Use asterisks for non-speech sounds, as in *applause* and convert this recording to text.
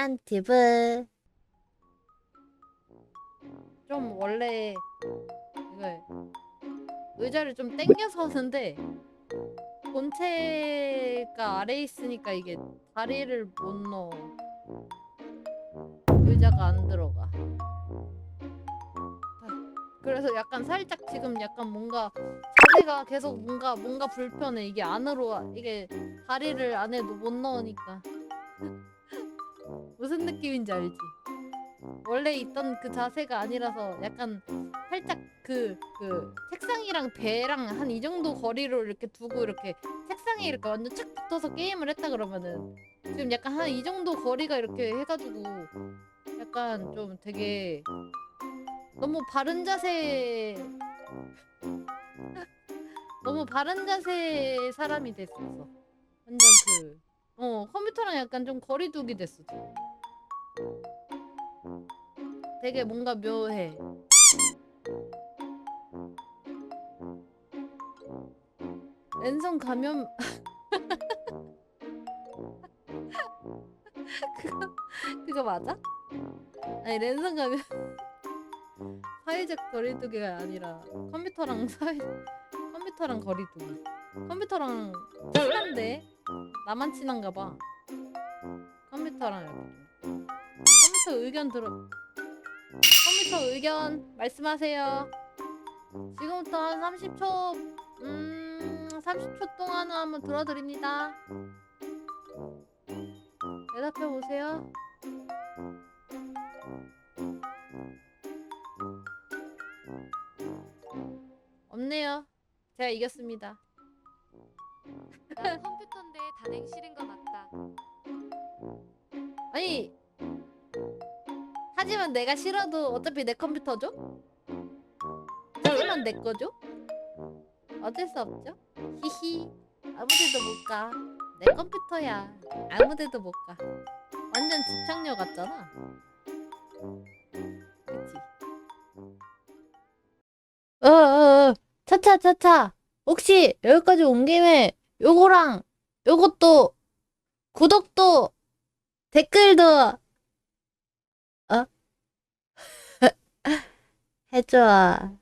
짠티브 좀 원래 이걸 의자를 좀 당겨서 하는데 본체가 아래에 있으니까 이게 다리를 못 넣어. 의자가 안 들어가. 아, 그래서 약간 살짝 지금 약간 뭔가 자세가 계속 뭔가 뭔가 불편해. 이게 안으로 와- 이게 다리를 안에 못 넣으니까 무슨 느낌인지 알지? 원래 있던 그 자세가 아니라서 약간 살짝 그, 그 책상이랑 배랑 한 이 정도 거리로 이렇게 두고 이렇게 책상에 이렇게 완전 착 붙어서 게임을 했다 그러면은 지금 약간 한 이 정도 거리가 이렇게 해가지고 약간 좀 되게 너무 바른 자세 *laughs* 너무 바른 자세 사람이 됐었어 완전 그 어 컴퓨터랑 약간 좀 거리 두기 됐어 지금. 되게 뭔가 묘해. 랜선 감염 *laughs* 그거 그거 맞아? 아니 랜선 감염 *laughs* 사회적 거리두기가 아니라 컴퓨터랑 사회 컴퓨터랑 거리두기 컴퓨터랑 친한데 나만 친한가 봐 컴퓨터랑 이렇게 컴퓨터 의견 들어 컴퓨터 의견 말씀하세요. 지금부터 한 30초, 음, 30초 동안은 한번 들어드립니다. 대답해 보세요. 없네요. 제가 이겼습니다. 나 컴퓨터인데 단행 싫은 거 맞다. 아니, 하지만 내가 싫어도 어차피 내 컴퓨터죠? 하지만 내 거죠? 어쩔 수 없죠? 히히 아무데도 못 가. 내 컴퓨터야. 아무데도 못 가. 완전 집착녀 같잖아. 그치? 어, 어, 어. 차차, 차차. 혹시 여기까지 온 김에 요거랑 요것도 구독도 댓글도 어? 해줘.